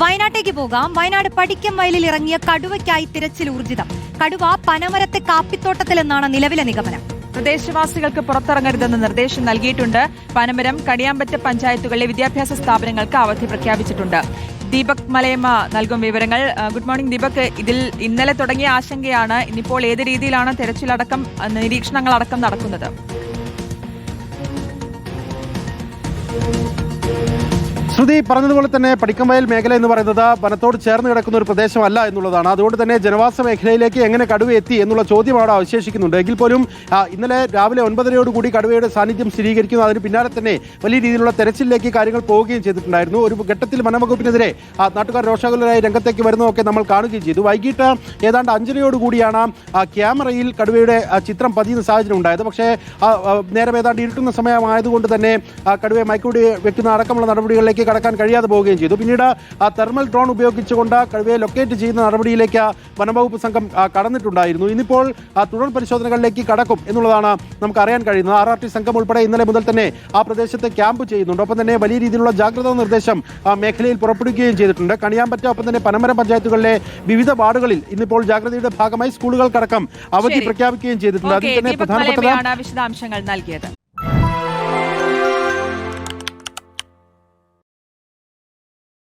വയനാട്ടേക്ക് പോകാം. വയനാട് പടിക്കം വയലിൽ ഇറങ്ങിയ കടുവയ്ക്കായി തിരച്ചിൽ ഊർജിതം. കടുവ പനമരത്തെ കാപ്പിത്തോട്ടത്തിലെന്നാണ് നിലവിലെ നിഗമനം. പ്രദേശവാസികൾക്ക് പുറത്തിറങ്ങരുതെന്ന് നിർദ്ദേശം നൽകിയിട്ടുണ്ട്. പനമരം കടിയാമ്പറ്റ പഞ്ചായത്തുകളിലെ വിദ്യാഭ്യാസ സ്ഥാപനങ്ങൾക്ക് അവധി പ്രഖ്യാപിച്ചിട്ടുണ്ട്. ദീപക് മലയമ്മ നൽകും വിവരങ്ങൾ. Good morning Deepak. ഇതിൽ ഇന്നലെ തുടങ്ങിയ ആശങ്കയാണ് ഇന്നിപ്പോൾ ഏത് രീതിയിലാണ് തെരച്ചിലടക്കം നിരീക്ഷണങ്ങളടക്കം നടക്കുന്നത്? ശ്രുതി പറഞ്ഞതുപോലെ തന്നെ പടിക്കമ്പയൽ മേഖല എന്ന് പറയുന്നത് വനത്തോട് ചേർന്ന് കിടക്കുന്ന ഒരു പ്രദേശമല്ല എന്നുള്ളതാണ്. അതുകൊണ്ട് തന്നെ ജനവാസ മേഖലയിലേക്ക് എങ്ങനെ കടുവ എത്തി എന്നുള്ള ചോദ്യം അവിടെ അവശേഷിക്കുന്നുണ്ട്. എങ്കിൽ പോലും ഇന്നലെ രാവിലെ ഒൻപതരയോടുകൂടി കടുവയുടെ സാന്നിധ്യം സ്ഥിരീകരിക്കുന്നു. അതിന് പിന്നാലെ തന്നെ വലിയ രീതിയിലുള്ള തെരച്ചിലേക്ക് കാര്യങ്ങൾ പോവുകയും ചെയ്തിട്ടുണ്ടായിരുന്നു. ഒരു ഘട്ടത്തിൽ വനംവകുപ്പിനെതിരെ നാട്ടുകാർ രോഷാകുലരായി രംഗത്തേക്ക് വരുന്നതൊക്കെ നമ്മൾ കാണുകയും ചെയ്തു. വൈകിട്ട് ഏതാണ്ട് അഞ്ചരയോടുകൂടിയാണ് ക്യാമറയിൽ കടുവയുടെ ചിത്രം പതിയുന്ന സാഹചര്യം ഉണ്ടായത്. പക്ഷേ നേരം ഏതാണ്ട് ഇരുട്ടുന്ന സമയമായതുകൊണ്ട് തന്നെ കടുവയെ മയക്കുവെടി വെക്കുന്ന അടക്കമുള്ള നടപടികളിലേക്ക് കടക്കാൻ കഴിയാതെ പോവുകയും ചെയ്തു. പിന്നീട് ആ തെർമൽ ഡ്രോൺ ഉപയോഗിച്ചുകൊണ്ട് കടുവയെ ലൊക്കേറ്റ് ചെയ്യുന്ന നടപടിയിലേക്ക് വനംവകുപ്പ് സംഘം കടന്നിട്ടുണ്ടായിരുന്നു. ഇന്നിപ്പോൾ ആ, തുടർ പരിശോധനകളിലേക്ക് കടക്കും എന്നുള്ളതാണ് നമുക്ക് അറിയാൻ കഴിയുന്നത്. ആർ ആർ ടി സംഘം ഉൾപ്പെടെ ഇന്നലെ മുതൽ തന്നെ ആ പ്രദേശത്ത് ക്യാമ്പ് ചെയ്യുന്നുണ്ട്. ഒപ്പം തന്നെ വലിയ രീതിയിലുള്ള ജാഗ്രതാ നിർദ്ദേശം ആ മേഖലയിൽ പുറപ്പെടുവിക്കുകയും ചെയ്തിട്ടുണ്ട്. കണിയാമ്പറ്റ ഒപ്പം തന്നെ പനമരം പഞ്ചായത്തുകളിലെ വിവിധ വാർഡുകളിൽ ഇന്നിപ്പോൾ ജാഗ്രതയുടെ ഭാഗമായി സ്കൂളുകൾക്കടക്കം അവധി പ്രഖ്യാപിക്കുകയും ചെയ്തിട്ടുണ്ട്. അതിൽ തന്നെ പ്രധാനപ്പെട്ട വിശദാംശങ്ങൾ നൽകിയത്.